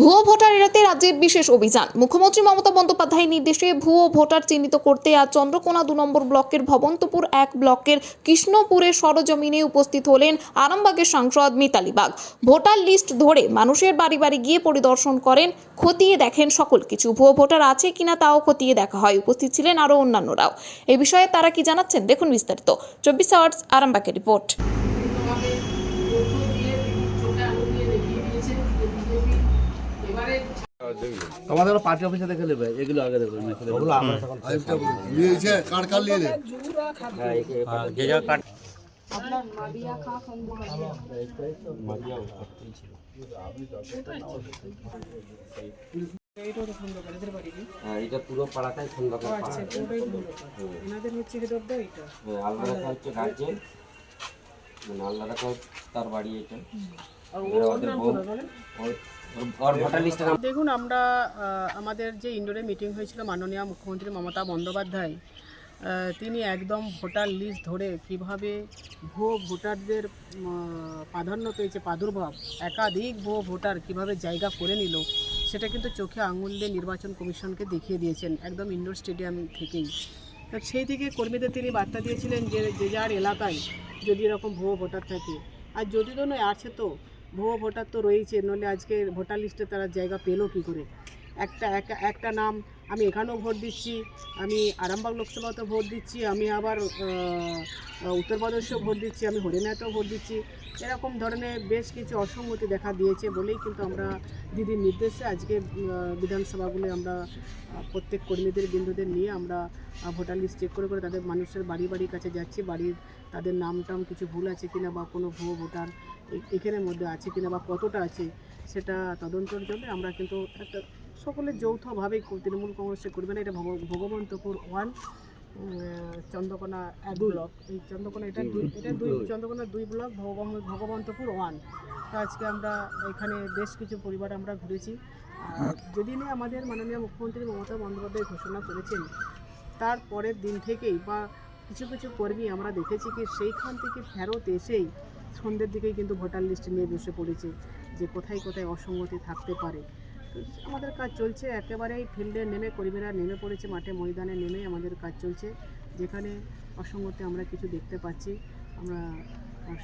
ভুয়ো ভোটার এড়াতে রাজ্যের বিশেষ অভিযান। মুখ্যমন্ত্রী মমতা বন্দ্যোপাধ্যায়ের নির্দেশে ভুয়ো ভোটার চিহ্নিত করতে আজ চন্দ্রকোনা দু নম্বর ব্লকের ভবন্তপুর এক ব্লকের কৃষ্ণপুরের সরজমিনে উপস্থিত হলেন আরামবাগের সাংসদ মিতালি বাগ। ভোটার লিস্ট ধরে মানুষের বাড়ি বাড়ি গিয়ে পরিদর্শন করেন, খতিয়ে দেখেন সকল কিছু। ভুয়ো ভোটার আছে কিনা তাও খতিয়ে দেখা হয়। উপস্থিত ছিলেন আরও অন্যান্যরাও। এ বিষয়ে তারা কি জানাচ্ছেন? দেখুন বিস্তারিত। চব্বিশ আওয়ার্স আরামবাগের রিপোর্ট। আমাদের পার্টি অফিসে দেখে নেবে এগুলো আগে দেখবে নিয়েছে কার কার নিয়ে নে হ্যাঁ এটা পুরো পাড়াটাই ওনাদের হচ্ছে হেড অফ দ্য এটা হ্যাঁ আল্লাহটা হচ্ছে গার্জেন মানে আল্লাহটা তার বাড়ি এটা। দেখুন আমরা আমাদের যে ইন্ডোরে মিটিং হয়েছিল মাননীয় মুখ্যমন্ত্রী মমতা বন্দ্যোপাধ্যায় তিনি একদম ভোটার লিস্ট ধরে কীভাবে ভুয়ো ভোটারদের প্রাধান্য পেয়েছে প্রাদুর্ভাব একাধিক ভুয়ো ভোটার কীভাবে জায়গা করে নিল সেটা কিন্তু চোখে আঙুল দিয়ে নির্বাচন কমিশনকে দেখিয়ে দিয়েছেন একদম ইন্ডোর স্টেডিয়াম থেকেই। তো সেই থেকে কর্মীদের তিনি বার্তা দিয়েছিলেন যে যে যার এলাকায় যদি এরকম ভুয়ো ভোটার থাকে আর যদি কোনো আছে তো ভুয়ো ভোটার তো রয়েছে নইলে আজকে ভোটার লিস্টে তারা জায়গা পেল কী করে? একটা একটা নাম আমি এখানেও ভোট দিচ্ছি, আমি আরামবাগ লোকসভাতেও ভোট দিচ্ছি, আমি আবার উত্তরপ্রদেশেও ভোট দিচ্ছি, আমি হরিয়ানাতেও ভোট দিচ্ছি। এরকম ধরনের বেশ কিছু অসঙ্গতি দেখা দিয়েছে বলেই কিন্তু আমরা দিদির নির্দেশে আজকে বিধানসভাগুলো আমরা প্রত্যেক কর্মীদের, বিন্দুদের নিয়ে আমরা ভোটার লিস্ট চেক করে করে তাদের মানুষের বাড়ি, বাড়ির কাছে যাচ্ছি, বাড়ির তাদের নাম টাম কিছু ভুল আছে কিনা বা কোনো ভুয়ো ভোটার এখানের মধ্যে আছে কিনা বা কতটা আছে, সেটা তদন্তের জন্য আমরা কিন্তু একটা সকলে যৌথভাবে তৃণমূল কংগ্রেসে করবে না এটা ভগবন্তপুর ওয়ান চন্দ্রকোনা এক ব্লক। এই চন্দ্রকোনা এটা দুই এটা দুই চন্দ্রকোনা দুই ব্লক ভগবন্ত- ভগবন্তপুর ওয়ান। তো আজকে আমরা এখানে বেশ কিছু পরিবার আমরা ঘুরেছি। আর যেদিনে আমাদের মাননীয় মুখ্যমন্ত্রী মমতা বন্দ্যোপাধ্যায় ঘোষণা করেছেন তার পরের দিন থেকেই বা কিছু কিছু কর্মী আমরা দেখেছি কি সেইখান থেকে ফেরত এসেই সন্ধ্যের দিকেই কিন্তু ভোটার লিস্ট নিয়ে বসে পড়েছে যে কোথায় কোথায় অসঙ্গতি থাকতে পারে। আমাদের কাজ চলছে, একেবারেই ফিল্ডে নেমে কর্মীরা নেমে পড়েছে, মাঠে ময়দানে নেমে আমাদের কাজ চলছে। যেখানে অসঙ্গতি আমরা কিছু দেখতে পাচ্ছি, আমরা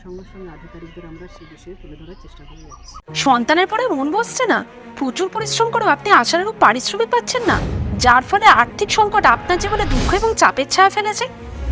সঙ্গে সঙ্গে আধিকারিকদের আমরা সে বিষয়ে তুলে ধরার চেষ্টা করে যাচ্ছি। সন্তানের পরে মন বসছে না। প্রচুর পরিশ্রম করেও আপনি আশানুরূপ পারিশ্রমিক পাচ্ছেন না। যার ফলে আর্থিক সংকট আপনার জীবনে দুঃখ এবং চাপের ছায়া ফেলেছে।